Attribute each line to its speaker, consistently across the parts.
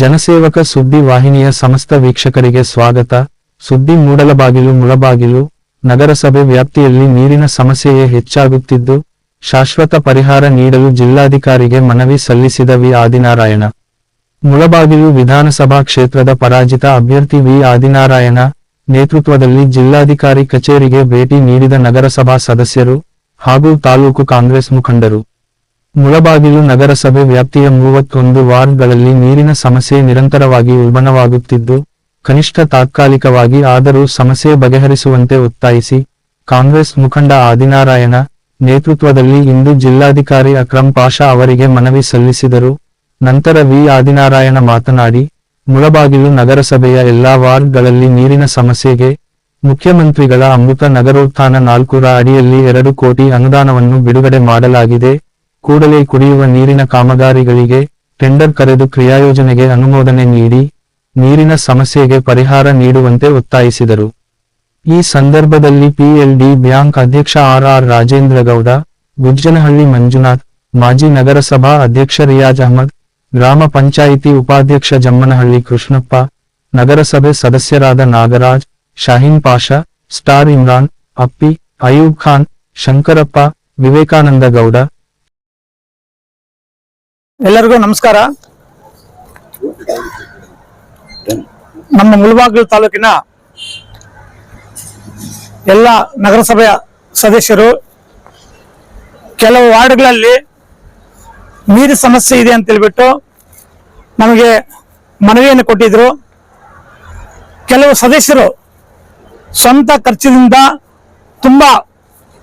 Speaker 1: ಜನಸೇವಕ ಸುದ್ದಿ ವಾಹಿನಿಯ ಸಮಸ್ತ ವೀಕ್ಷಕರಿಗೆ ಸ್ವಾಗತ. ಸುದ್ದಿ ಮೂಡಲಬಾಗಿಲು ಮುಳಬಾಗಿಲು ನಗರಸಭೆ ವ್ಯಾಪ್ತಿಯಲ್ಲಿ ನೀರಿನ ಸಮಸ್ಯೆಯೇ ಹೆಚ್ಚಾಗುತ್ತಿದ್ದು, ಶಾಶ್ವತ ಪರಿಹಾರ ನೀಡಲು ಜಿಲ್ಲಾಧಿಕಾರಿಗೆ ಮನವಿ ಸಲ್ಲಿಸಿದ ವಿ. ಆದಿನಾರಾಯಣ. ಮುಳಬಾಗಿಲು ವಿಧಾನಸಭಾ ಕ್ಷೇತ್ರದ ಪರಾಜಿತ ಅಭ್ಯರ್ಥಿ ವಿ. ಆದಿನಾರಾಯಣ ನೇತೃತ್ವದಲ್ಲಿ ಜಿಲ್ಲಾಧಿಕಾರಿ ಕಚೇರಿಗೆ ಭೇಟಿ ನೀಡಿದ ನಗರಸಭಾ ಸದಸ್ಯರು ಹಾಗೂ ತಾಲೂಕು ಕಾಂಗ್ರೆಸ್ ಮುಖಂಡರು. ಮುಳಬಾಗಿಲು ನಗರಸಭೆ ವ್ಯಾಪ್ತಿಯ ಮೂವತ್ತೊಂದು ವಾರ್ಡ್ಗಳಲ್ಲಿ ನೀರಿನ ಸಮಸ್ಯೆ ನಿರಂತರವಾಗಿ ಉಲ್ಬಣವಾಗುತ್ತಿದ್ದು, ಕನಿಷ್ಠ ತಾತ್ಕಾಲಿಕವಾಗಿ ಆದರೂ ಸಮಸ್ಯೆ ಬಗೆಹರಿಸುವಂತೆ ಒತ್ತಾಯಿಸಿ, ಕಾಂಗ್ರೆಸ್ ಮುಖಂಡ ಆದಿನಾರಾಯಣ ನೇತೃತ್ವದಲ್ಲಿ ಇಂದು ಜಿಲ್ಲಾಧಿಕಾರಿ ಅಕ್ರಮ್ ಪಾಷಾ ಅವರಿಗೆ ಮನವಿ ಸಲ್ಲಿಸಿದರು. ನಂತರ ವಿ. ಆದಿನಾರಾಯಣ ಮಾತನಾಡಿ, ಮುಳಬಾಗಿಲು ನಗರಸಭೆಯ ಎಲ್ಲಾ ವಾರ್ಡ್ಗಳಲ್ಲಿ ನೀರಿನ ಸಮಸ್ಯೆಗೆ ಮುಖ್ಯಮಂತ್ರಿಗಳ ಅಮೃತ ನಗರೋತ್ಥಾನ ನಾಲ್ಕುರ ಅಡಿಯಲ್ಲಿ ಎರಡು ಕೋಟಿ ಅನುದಾನವನ್ನು ಬಿಡುಗಡೆ ಮಾಡಲಾಗಿದೆ. ಕೂಡಲೇ ಕುಡಿಯುವ ನೀರಿನ ಕಾಮಗಾರಿಗಳಿಗೆ ಟೆಂಡರ್ ಕರೆದು ಕ್ರಿಯಾಯೋಜನೆಗೆ ಅನುಮೋದನೆ ನೀಡಿ ನೀರಿನ ಸಮಸ್ಯೆಗೆ ಪರಿಹಾರ ನೀಡುವಂತೆ ಒತ್ತಾಯಿಸಿದರು. ಈ ಸಂದರ್ಭದಲ್ಲಿ ಪಿಎಲ್ಡಿ ಬ್ಯಾಂಕ್ ಅಧ್ಯಕ್ಷ ಆರ್ ಆರ್ ರಾಜೇಂದ್ರ ಗೌಡ ಗುಜ್ಜನಹಳ್ಳಿ ಮಂಜುನಾಥ್, ಮಾಜಿ ನಗರಸಭಾ ಅಧ್ಯಕ್ಷ ರಿಯಾಜ್ ಅಹಮದ್, ಗ್ರಾಮ ಪಂಚಾಯಿತಿ ಉಪಾಧ್ಯಕ್ಷ ಜಮ್ಮನಹಳ್ಳಿ ಕೃಷ್ಣಪ್ಪ, ನಗರಸಭೆ ಸದಸ್ಯರಾದ ನಾಗರಾಜ್, ಶಾಹೀನ್ ಪಾಷಾ, ಸ್ಟಾರ್ ಇಮ್ರಾನ್, ಅಪ್ಪಿ, ಅಯೂಬ್ ಖಾನ್, ಶಂಕರಪ್ಪ, ವಿವೇಕಾನಂದ ಗೌಡ
Speaker 2: ಎಲ್ಲರಿಗೂ ನಮಸ್ಕಾರ. ನಮ್ಮ ಮುಳಬಾಗಿಲು ತಾಲೂಕಿನ ಎಲ್ಲ ನಗರಸಭೆಯ ಸದಸ್ಯರು, ಕೆಲವು ವಾರ್ಡ್ಗಳಲ್ಲಿ ನೀರು ಸಮಸ್ಯೆ ಇದೆ ಅಂತ ಹೇಳ್ಬಿಟ್ಟು ನಮಗೆ ಮನವಿಯನ್ನು ಕೊಟ್ಟಿದ್ರು. ಕೆಲವು ಸದಸ್ಯರು ಸ್ವಂತ ಖರ್ಚಿನಿಂದ ತುಂಬಾ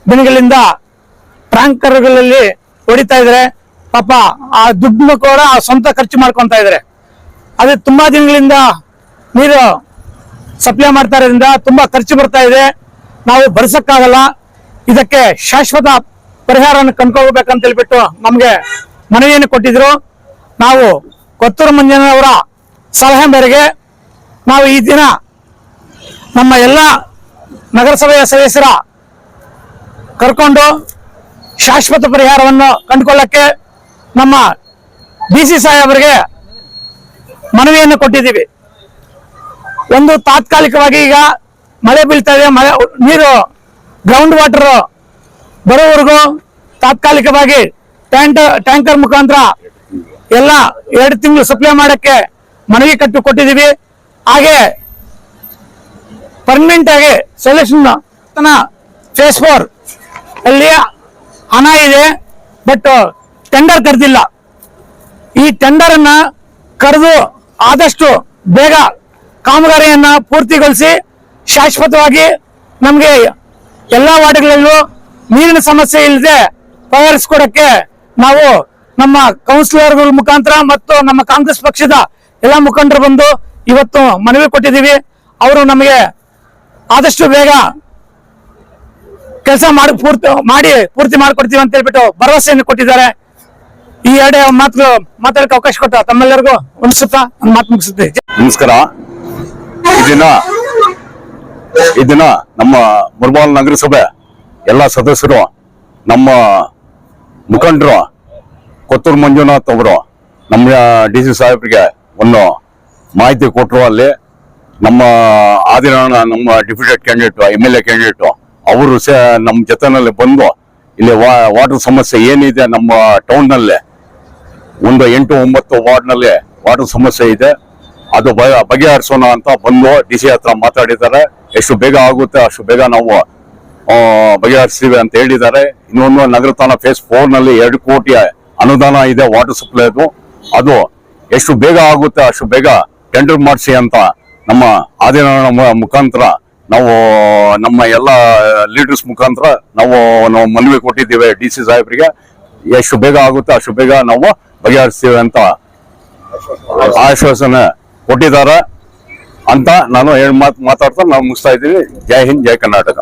Speaker 2: ದಿನಗಳಿಂದ ಟ್ಯಾಂಕರ್ಗಳಲ್ಲಿ ಹೊಡಿತಾ ಇದ್ದಾರೆ. ಪಾಪ ಆ ದುಡ್ಡು ಕೂಡ ಸ್ವಂತ ಖರ್ಚು ಮಾಡ್ಕೊತಾ ಇದ್ದಾರೆ ಅದೇ ತುಂಬಾ ದಿನಗಳಿಂದ ನೀರು ಸಪ್ಲೈ ಮಾಡ್ತಾ ಇರೋದ್ರಿಂದ ತುಂಬಾ ಖರ್ಚು ಬರ್ತಾ ಇದೆ. ನಾವು ಭರಿಸಕ್ಕಾಗಲ್ಲ ಇದಕ್ಕೆ ಶಾಶ್ವತ ಪರಿಹಾರವನ್ನು ಕಂಡ್ಕೋಬೇಕಂತ ಹೇಳ್ಬಿಟ್ಟು ನಮಗೆ ಮನವಿಯನ್ನು ಕೊಟ್ಟಿದ್ರು. ನಾವು ಕೊತ್ತೂರು ಮಂಜನವರ ಸಲಹೆ ಮೇರೆಗೆ ನಾವು ಈ ದಿನ ನಮ್ಮ ಎಲ್ಲ ನಗರಸಭೆಯ ಸದಸ್ಯರ ಕರ್ಕೊಂಡು ಶಾಶ್ವತ ಪರಿಹಾರವನ್ನು ಕಂಡುಕೊಳ್ಳಕ್ಕೆ ನಮ್ಮ ಡಿ ಸಿ ಸಾಹೇಬರಿಗೆ ಮನವಿಯನ್ನು ಕೊಟ್ಟಿದ್ದೀವಿ. ಒಂದು ತಾತ್ಕಾಲಿಕವಾಗಿ ಈಗ ಮಳೆ ಬೀಳ್ತಾ ಇದೆ, ಮಳೆ, ನೀರು ಗ್ರೌಂಡ್ ವಾಟರ್ ಬರೋವರೆಗೂ ತಾತ್ಕಾಲಿಕವಾಗಿ ಟ್ಯಾಂಕರ್ ಟ್ಯಾಂಕರ್ ಮುಖಾಂತರ ಎಲ್ಲ ಎರಡು ತಿಂಗಳು ಸಪ್ಲೈ ಮಾಡಕ್ಕೆ ಮನವಿ ಕಟ್ಟಿ ಕೊಟ್ಟಿದ್ದೀವಿ. ಹಾಗೆ ಪರ್ಮನೆಂಟ್ ಆಗಿ ಸೊಲ್ಯೂಷನ್ ಫೇಸ್ ಫೋರ್ ಅಲ್ಲಿ ಹಣ ಇದೆ ಬಟ್ ಟೆಂಡರ್ ಕರೆದಿಲ್ಲ. ಈ ಟೆಂಡರ್ ಅನ್ನ ಕರೆದು ಆದಷ್ಟು ಬೇಗ ಕಾಮಗಾರಿಯನ್ನ ಪೂರ್ತಿಗೊಳಿಸಿ ಶಾಶ್ವತವಾಗಿ ನಮಗೆ ಎಲ್ಲಾ ವಾರ್ಡ್ಗಳಲ್ಲೂ ನೀರಿನ ಸಮಸ್ಯೆ ಇಲ್ಲದೆ ಪರಿಹರಿಸಿಕೊಡಕ್ಕೆ ನಾವು ನಮ್ಮ ಕೌನ್ಸಿಲರ್ಗಳ ಮುಖಾಂತರ ಮತ್ತು ನಮ್ಮ ಕಾಂಗ್ರೆಸ್ ಪಕ್ಷದ ಎಲ್ಲ ಮುಖಂಡರು ಬಂದು ಇವತ್ತು ಮನವಿ ಕೊಟ್ಟಿದ್ದೀವಿ. ಅವರು ನಮಗೆ ಆದಷ್ಟು ಬೇಗ ಕೆಲಸ ಮಾಡಿ ಪೂರ್ತಿ ಮಾಡಿ ಪೂರ್ತಿ ಮಾಡಿಕೊಡ್ತೀವಿ ಅಂತ ಹೇಳ್ಬಿಟ್ಟು ಭರವಸೆಯನ್ನು ಕೊಟ್ಟಿದ್ದಾರೆ. ಈ ಎರಡೇ ಮಾತು ಮಾತಾಡಕ್ಕೆ ಅವಕಾಶ ಕೊಟ್ಟ ತಮ್ಮೆಲ್ಲರಿಗೂ ಅನ್ಸುತ್ತಾ ಮಾತು ಮುಗಿಸುತ್ತೆ.
Speaker 3: ನಮಸ್ಕಾರ. ಇದನ್ನ ಇದನ್ನ ನಮ್ಮ ಮುರ್ಬಾಲ್ ನಗರಸಭೆ ಎಲ್ಲ ಸದಸ್ಯರು, ನಮ್ಮ ಮುಖಂಡರು, ಕೊತ್ತೂರು ಮಂಜುನಾಥ್ ಅವರು ನಮ್ಮ ಡಿ ಸಿ ಸಾಹೇಬ್ರಿಗೆ ಒಂದು ಮಾಹಿತಿ ಕೊಟ್ಟರು ಅಲ್ಲಿ. ನಮ್ಮ ಆದಿನ ನಮ್ಮ deputed candidate M L A candidate, ಅವರು ಸಹ ನಮ್ಮ ಜೊತೆನಲ್ಲಿ ಬಂದು ಇಲ್ಲಿ ವಾಟರ್ ಸಮಸ್ಯೆ ಏನಿದೆ ನಮ್ಮ ಟೌನ್ನಲ್ಲಿ ಒಂದು ಎಂಟು ಒಂಬತ್ತು ವಾರ್ಡ್ನಲ್ಲಿ ವಾಟರ್ ಸಮಸ್ಯೆ ಇದೆ. ಅದು ಬಗೆಹರಿಸೋಣ ಅಂತ ಬಂದು ಡಿ ಸಿ ಹತ್ರ ಮಾತಾಡಿದ್ದಾರೆ. ಎಷ್ಟು ಬೇಗ ಆಗುತ್ತೆ, ಅಷ್ಟು ಬೇಗ ನಾವು ಬಗೆಹರಿಸ್ತೀವಿ ಅಂತ ಹೇಳಿದ್ದಾರೆ. ಇನ್ನೊಂದು ನಗರ ತಾಣ ಫೇಸ್ ಫೋರ್ನಲ್ಲಿ ಎರಡು ಕೋಟಿ ಅನುದಾನ ಇದೆ ವಾಟರ್ ಸಪ್ಲೈದು. ಅದು ಎಷ್ಟು ಬೇಗ ಆಗುತ್ತೆ, ಅಷ್ಟು ಬೇಗ ಟೆಂಡರ್ ಮಾಡಿಸಿ ಅಂತ ನಮ್ಮ ಆದಿನ ಮುಖಾಂತರ ನಾವು, ನಮ್ಮ ಎಲ್ಲ ಲೀಡರ್ಸ್ ಮುಖಾಂತರ ನಾವು ನಾವು ಮನವಿ ಕೊಟ್ಟಿದ್ದೇವೆ ಡಿ ಸಿ ಸಾಹೇಬರಿಗೆ. ಎಷ್ಟು ಬೇಗ ಆಗುತ್ತೆ, ಅಷ್ಟು ಬೇಗ ನಾವು ಬಗೆಹರಿಸ್ತೀವಿ ಅಂತ ಆಶ್ವಾಸನೆ ಕೊಟ್ಟಿದ್ದಾರೆ ಅಂತ ನಾನು ಹೇಳಿ ಮಾತು ಮಾತಾಡ್ತಾ ನಾವು ಮುಗಿಸ್ತಾ ಇದ್ದೀವಿ. ಜೈ ಹಿಂದ್, ಜೈ ಕರ್ನಾಟಕ.